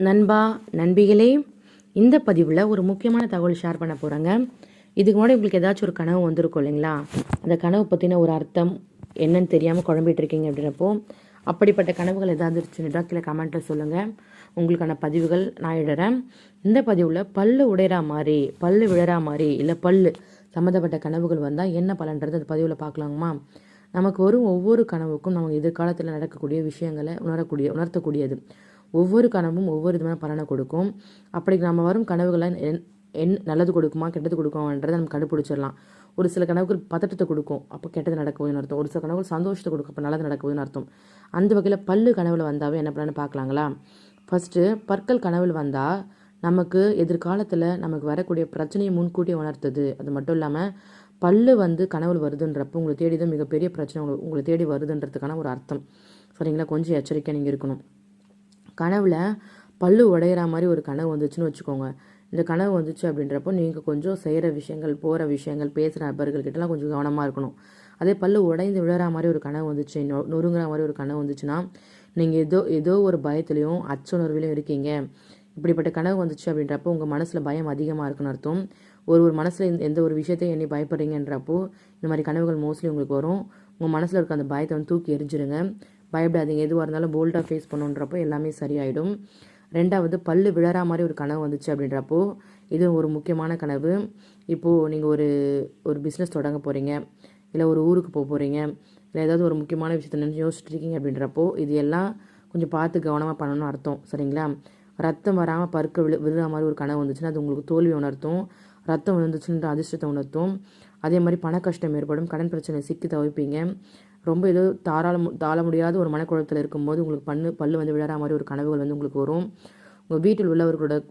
நண்பா நண்பிகளே இந்த பதிவில் ஒரு முக்கியமான தகவல் ஷேர் பண்ண போகிறேங்க இதுக்கு முன்னாடி உங்களுக்கு ஏதாச்சும் ஒரு கனவு வந்திருக்கும் இல்லைங்களா? அந்த கனவு பற்றின ஒரு அர்த்தம் என்னன்னு தெரியாமல் குழம்பிட்டு இருக்கீங்க அப்படின்றப்போ அப்படிப்பட்ட கனவுகள் ஏதாவது இருந்துச்சுன்னா கீழே கமெண்ட்டில் சொல்லுங்கள் உங்களுக்கான பதிவுகள் நான் இடறேன். இந்த பதிவில் பல்லு உடையிற மாதிரி பல்லு விழறா மாதிரி இல்லை பல்லு சம்மந்தப்பட்ட கனவுகள் வந்தால் என்ன பலன்றது அந்த பதிவில் பார்க்கலாங்கம்மா? நமக்கு வரும் ஒவ்வொரு கனவுக்கும் நமக்கு எதிர்காலத்தில் நடக்கக்கூடிய விஷயங்களை உணரக்கூடிய உணர்த்தக்கூடியது. ஒவ்வொரு கனவும் ஒவ்வொரு விதமான பலனை கொடுக்கும். அப்படி நம்ம வரும் கனவுகளை என் என் நல்லது கொடுக்குமா கெட்டது கொடுக்குமான்றதை நம்ம கண்டுபிடிச்சிடலாம். ஒரு சில கனவுகள் பதட்டத்தை கொடுக்கும் அப்போ கெட்டது நடக்குதுன்னு அர்த்தம். ஒரு சில கனவுகள் சந்தோஷத்தை கொடுக்கும் அப்போ நல்லது நடக்குதுன்னு அர்த்தம். அந்த வகையில் பல்லு கனவில் வந்தாவே என்ன பண்ணலான்னு பார்க்கலாங்களா? ஃபஸ்ட்டு பற்கள் கனவில் வந்தால் நமக்கு எதிர்காலத்தில் நமக்கு வரக்கூடிய பிரச்சனையை முன்கூட்டியே உணர்த்துது. அது மட்டும் இல்லாமல் பல்லு வந்து கனவுல வருதுன்றப்போ உங்களை தேடி தான் மிகப்பெரிய பிரச்சனை உங்களை உங்களை தேடி வருதுன்றதுக்கான ஒரு அர்த்தம். சரிங்களா? கொஞ்சம் எச்சரிக்கையாக நீங்கள் இருக்கணும். கனவில் பல்லு உடையிற மாதிரி ஒரு கனவு வந்துச்சுன்னு வச்சுக்கோங்க. இந்த கனவு வந்துச்சு அப்படின்றப்போ நீங்கள் கொஞ்சம் செய்கிற விஷயங்கள் போகிற விஷயங்கள் பேசுகிற நபர்கள்கிட்டலாம் கொஞ்சம் கவனமாக இருக்கணும். அதே பல்லு உடைந்து விழுற மாதிரி ஒரு கனவு வந்துச்சு நொ நொறுங்குற மாதிரி ஒரு கனவு வந்துச்சுன்னா நீங்கள் ஏதோ ஏதோ ஒரு பயத்துலேயும் அச்சுணர்விலையும் இருக்கீங்க. இப்படிப்பட்ட கனவு வந்துச்சு அப்படின்றப்போ உங்கள் மனசில் பயம் அதிகமாக இருக்குன்னு அர்த்தம். ஒரு ஒரு மனசில் எந்த ஒரு விஷயத்தையும் எண்ணி பயப்படுறீங்கன்றப்போ இந்த மாதிரி கனவுகள் மோஸ்ட்லி உங்களுக்கு வரும். உங்கள் மனசில் இருக்க அந்த பயத்தை வந்து தூக்கி எரிஞ்சிருங்க. பயப்படாதீங்க. எதுவாக இருந்தாலும் போல்டாக ஃபேஸ் பண்ணுன்றப்போ எல்லாமே சரியாயிடும். ரெண்டாவது பல்லு விழற மாதிரி ஒரு கனவு வந்துச்சு அப்படின்றப்போ இது ஒரு முக்கியமான கனவு. இப்போது நீங்கள் ஒரு ஒரு பிஸ்னஸ் தொடங்க போகிறீங்க இல்லை ஒரு ஊருக்கு போக போகிறீங்க இல்லை ஏதாவது ஒரு முக்கியமான விஷயத்தை நினச்சி யோசிச்சுட்டு இருக்கீங்க அப்படின்றப்போ இது எல்லாம் கொஞ்சம் பார்த்து கவனமாக பண்ணணும்னு அர்த்தம். சரிங்களா? ரத்தம் வராமல் பருக்க விழு விழுற மாதிரி ஒரு கனவு வந்துச்சுன்னா அது உங்களுக்கு தோல்வி உணர்த்தும். ரத்தம் விழுந்துச்சுன்ற அதிர்ஷ்டத்தை உணர்த்தும். அதே மாதிரி பண கஷ்டம் ஏற்படும். கடன் பிரச்சனை சிக்கி தவிப்பீங்க. ரொம்ப ஏதோ தாராள மு- தாழ முடியாத ஒரு மனக்குழப்பத்தில் இருக்கும்போது உங்களுக்கு பண்ணு பல்லு வந்து விழற மாதிரி ஒரு கனவுகள் வந்து உங்களுக்கு வரும். உங்கள் வீட்டில் உள்ளவர்களோட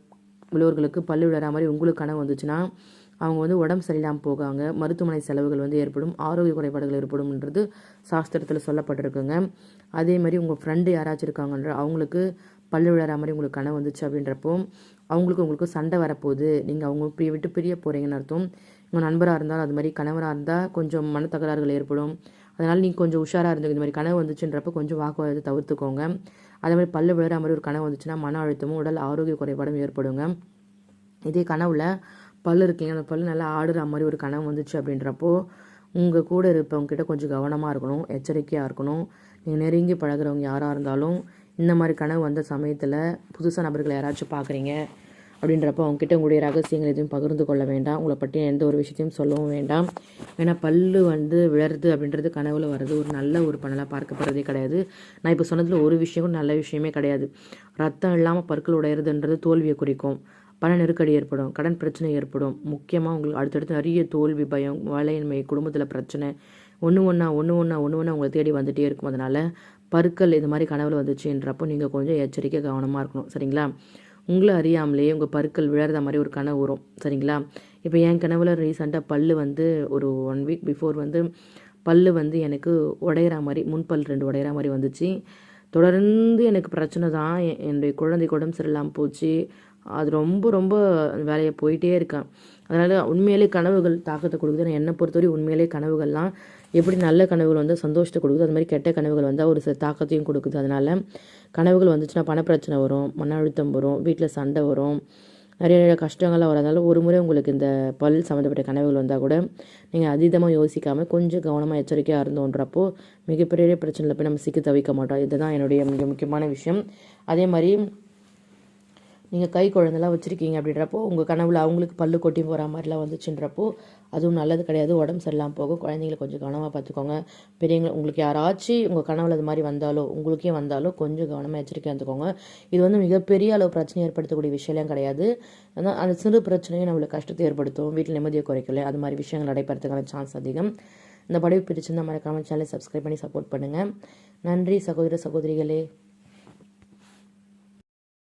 உள்ளவர்களுக்கு பல்லு விழற மாதிரி உங்களுக்கு கனவு வந்துச்சுன்னா அவங்க வந்து உடம்பு சரியில்லாமல் போகாங்க. மருத்துவமனை செலவுகள் வந்து ஏற்படும். ஆரோக்கிய குறைபாடுகள் ஏற்படும்ன்றது சாஸ்திரத்தில் சொல்லப்பட்டிருக்குங்க. அதே மாதிரி உங்கள் ஃப்ரெண்டு யாராச்சும் இருக்காங்கன்ற அவங்களுக்கு பல்லு விழற மாதிரி உங்களுக்கு கனவு வந்துச்சு அப்படின்றப்போ அவங்களுக்கு உங்களுக்கு சண்டை வரப்போகுது. நீங்கள் அவங்க இப்படி விட்டு பிரிய போகிறீங்கன்னு அர்த்தம். உங்கள் நண்பராக இருந்தாலும் அது மாதிரி கணவராக இருந்தால் கொஞ்சம் மன தகராறுகள் ஏற்படும். அதனால் நீங்கள் கொஞ்சம் உஷாராக இருந்துங்க இந்த மாதிரி கனவு வந்துச்சுன்றப்ப கொஞ்சம் வாக்குவாதத்தை தவிர்த்துக்கோங்க. அதே மாதிரி பல்லு விழுற மாதிரி ஒரு கனவு வந்துச்சுன்னா மன அழுத்தமும் உடல் ஆரோக்கிய குறைபாடும் ஏற்படுங்க. இதே கனவுல பல் இருக்கீங்க. அந்த பல்லு நல்லா ஆடுற மாதிரி ஒரு கனவு வந்துச்சு அப்படின்றப்போ உங்கள் கூட இருப்பவங்க கிட்ட கொஞ்சம் கவனமாக இருக்கணும் எச்சரிக்கையாக இருக்கணும். நீங்கள் நெருங்கி பழகுறவங்க யாராக இருந்தாலும் இந்த மாதிரி கனவு வந்த சமயத்தில் புதுசாக நபர்களை யாராச்சும் பார்க்குறீங்க அப்படின்றப்போ அவங்ககிட்ட உங்களுடைய ரகசியங்கள் எதுவும் பகிர்ந்து கொள்ள வேண்டாம். உங்களை பற்றி எந்த ஒரு விஷயத்தையும் சொல்லவும் வேண்டாம். ஏன்னா பல்லு வந்து விழறது அப்படின்றது கனவுல வர்றது ஒரு நல்ல ஒரு பணலாக பார்க்கப்படுறதே கிடையாது. நான் இப்போ சொன்னதில் ஒரு விஷயம் கூட நல்ல விஷயமே கிடையாது. ரத்தம் இல்லாமல் பற்கள் உடையிறதுன்றது தோல்வியை குறிக்கும். பண நெருக்கடி ஏற்படும் கடன் பிரச்சனை ஏற்படும். முக்கியமாக உங்களுக்கு அடுத்தடுத்து நிறைய தோல்வி பயம் வேலையின்மை குடும்பத்தில் பிரச்சனை ஒன்று ஒன்றா ஒன்று ஒன்றா ஒன்று ஒன்றா உங்களை தேடி வந்துகிட்டே இருக்கும். அதனால் பற்கள் இது மாதிரி கனவுல வந்துச்சுன்றப்போ நீங்கள் கொஞ்சம் எச்சரிக்கை கவனமாக இருக்கணும். சரிங்களா? உங்களை அறியாமலே உங்கள் பற்கள் விழறத மாதிரி ஒரு கனவு வரும். சரிங்களா? இப்போ என் கனவுல ரீசெண்டாக பல் வந்து ஒரு ஒன் வீக் பிஃபோர் வந்து பல்லு வந்து எனக்கு உடையிற மாதிரி முன்பல் ரெண்டு உடையிற மாதிரி வந்துச்சு. தொடர்ந்து எனக்கு பிரச்சனை தான். என்னுடைய குழந்தைக்கு உடம்பு சரியில்லாமல் போச்சு. அது ரொம்ப ரொம்ப வேலையை போயிட்டே இருக்கேன். அதனால் உண்மையிலே கனவுகள் தாக்கத்தை கொடுக்குது. நான் என்னை பொறுத்தவரை உண்மையிலே கனவுகள்லாம் எப்படி நல்ல கனவுகள் வந்து சந்தோஷத்தை கொடுக்குது அது மாதிரி கெட்ட கனவுகள் வந்து ஒரு சில தாக்கத்தையும் கொடுக்குது. அதனால் கனவுகள் வந்துச்சுன்னா பணப்பிரச்சனை வரும் மன அழுத்தம் வரும் வீட்டில் சண்டை வரும் நிறைய நிறைய கஷ்டங்கள்லாம் வரதுனால ஒரு முறை உங்களுக்கு இந்த பல் சம்மந்தப்பட்ட கனவுகள் வந்தால் கூட நீங்கள் அதீதமாக யோசிக்காமல் கொஞ்சம் கவனமாக எச்சரிக்கையாக இருந்தோன்றப்போ மிகப்பெரிய பிரச்சனையில் போய் நம்ம சிக்கி தவிக்க மாட்டோம். இதுதான் என்னுடைய மிக முக்கியமான விஷயம். அதே மாதிரி நீங்கள் கை குழந்தெல்லாம் வச்சுருக்கீங்க அப்படின்றப்போ உங்கள் கனவில் அவங்களுக்கு பல்லு கொட்டி போகிற மாதிரிலாம் வந்துச்சுன்றப்போ அதுவும் நல்லது கிடையாது. உடம்பு சரியில்லாமல் போகும். குழந்தைங்களை கொஞ்சம் கவனமாக பார்த்துக்கோங்க. பெரியவங்க உங்களுக்கு யாராச்சும் உங்கள் கனவில் அது மாதிரி வந்தாலோ உங்களுக்கே வந்தாலோ கொஞ்சம் கவனமாக எச்சரிக்கையாக இருந்துக்கோங்க. இது வந்து மிகப்பெரிய அளவு பிரச்சனை ஏற்படுத்தக்கூடிய விஷயம்லாம் கிடையாது. ஆனால் அந்த சிறு பிரச்சனையும் நம்மளுக்கு கஷ்டத்தை ஏற்படுத்தும். வீட்டில் நிம்மதியை குறைக்கல அது மாதிரி விஷயங்கள் நடைபெறத்துக்கான சான்ஸ் அதிகம். இந்த படைப்பு பிடிச்சிருந்தா மறக்காமல் சேனலை சப்ஸ்கிரைப் பண்ணி சப்போர்ட் பண்ணுங்கள் நன்றி சகோதர சகோதரிகளே.